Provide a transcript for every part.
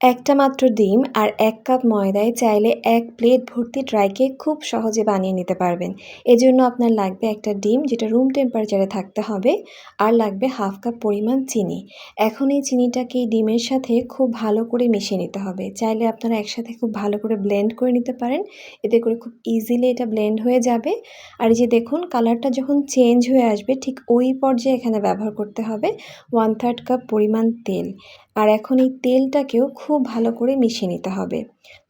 একটা মাত্র ডিম আর এক কাপ ময়দায় চাইলে এক প্লেট ভর্তি ড্রাই কেক খুব সহজে বানিয়ে নিতে পারবেন। এজন্য আপনার লাগবে একটা ডিম যেটা রুম টেম্পারেচারে থাকতে হবে আর লাগবে হাফ কাপ পরিমাণ চিনি। এখন এই চিনিটাকে ডিমের সাথে খুব ভালো করে মিশিয়ে নিতে হবে। চাইলে আপনারা একসাথে খুব ভালো করে ব্লেন্ড করে নিতে পারেন। এতে করে খুব ইজিলি এটা ব্লেন্ড হয়ে যাবে। আর এই যে দেখুন কালারটা যখন চেঞ্জ হয়ে আসবে, ঠিক ওই পর্যায়ে এখানে ব্যবহার করতে হবে ওয়ান থার্ড কাপ পরিমাণ তেল। আর এখন এই তেলটাকেও খুব ভালো করে মিশিয়ে নিতে হবে।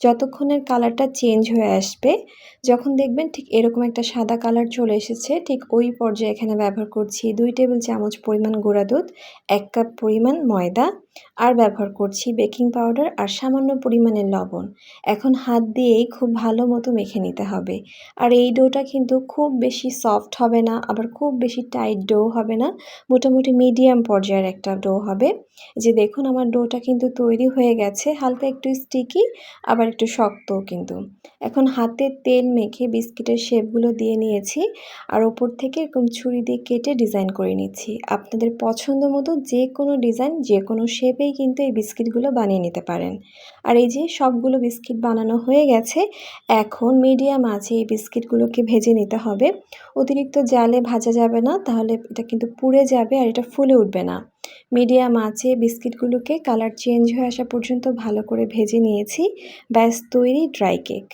যতক্ষণের কালারটা চেঞ্জ হয়ে আসবে, যখন দেখবেন ঠিক এরকম একটা সাদা কালার চলে এসেছে, ঠিক ওই পর্যায়ে এখানে ব্যবহার করছি দুই টেবিল চামচ পরিমাণ গুঁড়া দুধ, এক কাপ পরিমাণ ময়দা, আর ব্যবহার করছি বেকিং পাউডার আর সামান্য পরিমাণের লবণ। এখন হাত দিয়েই খুব ভালো মতো মেখে নিতে হবে। আর এই ডোটা কিন্তু খুব বেশি সফট হবে না, আবার খুব বেশি টাইট ডো হবে না, মোটামুটি মিডিয়াম পর্যায়ের একটা ডো হবে। যে দেখুন আমার ডোটা কিন্তু তৈরি হয়ে গেছে, হালকা একটু স্টিকি আবার একটু শক্তও কিন্তু। এখন হাতে তেল মেখে বিস্কিটের শেপগুলো দিয়ে নিয়েছি আর ওপর থেকে এরকম ছুরি দিয়ে কেটে ডিজাইন করে নিচ্ছি। আপনাদের পছন্দ মতো যে কোনো ডিজাইন, যে কোনো শেপেই কিন্তু এই বিস্কিটগুলো বানিয়ে নিতে পারেন। আর এই যে সবগুলো বিস্কিট বানানো হয়ে গেছে, এখন মিডিয়াম আছে এই বিস্কিটগুলোকে ভেজে নিতে হবে। অতিরিক্ত জালে ভাজা যাবে না, তাহলে এটা কিন্তু পুড়ে যাবে আর এটা ফুলে উঠবে না। মিডিয়াম আছে বিস্কিটগুলোকে কালার চেঞ্জ হয়ে আসা পর্যন্ত ভালো করে ভেজে নিয়েছি। ব্যাস, তৈরি ড্রাই কেক।